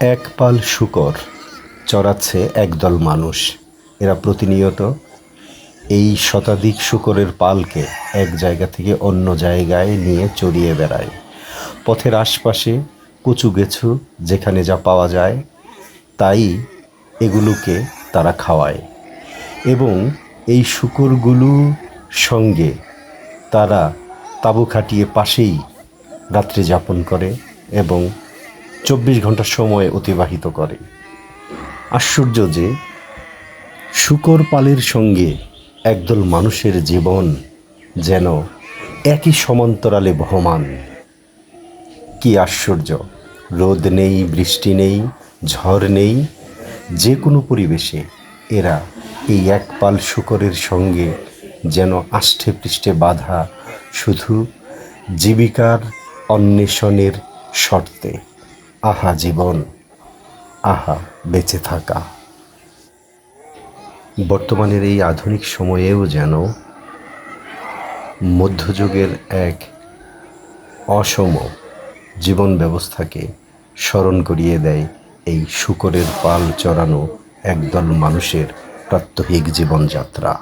এক পাল শুকর চড়াচ্ছে একদল মানুষ। এরা প্রতিনিয়ত এই শতাধিক শুকরের পালকে এক জায়গা থেকে অন্য জায়গায় নিয়ে চড়িয়ে বেড়ায়। পথের আশপাশে কচু গেছু যেখানে যা পাওয়া যায়, তাই এগুলোকে তারা খাওয়ায়। এবং এই শুকরগুলো সঙ্গে তারা তাঁবু খাটিয়ে পাশেই রাত্রি যাপন করে এবং চব্বিশ ঘণ্টা সময় অতিবাহিত করে। আশ্চর্য যে, শুকর পালের সঙ্গে একদল মানুষের জীবন যেন একই সমান্তরালে বহমান। কি আশ্চর্য, রোদ নেই, বৃষ্টি নেই, ঝড় নেই, যে কোনো পরিবেশে এরা এই এক পাল শুকরের সঙ্গে যেন আষ্ঠে পৃষ্ঠে বাধা শুধু জীবিকার অন্বেষণের শর্তে। আহা জীবন, আহা বেঁচে থাকা। বর্তমানের এই আধুনিক সময়েও যেন মধ্যযুগের এক অসম জীবন ব্যবস্থাকে স্মরণ করিয়ে দেয় এই শুকরের পাল চড়ানো একদল মানুষের প্রাত্যহিক জীবনযাত্রা।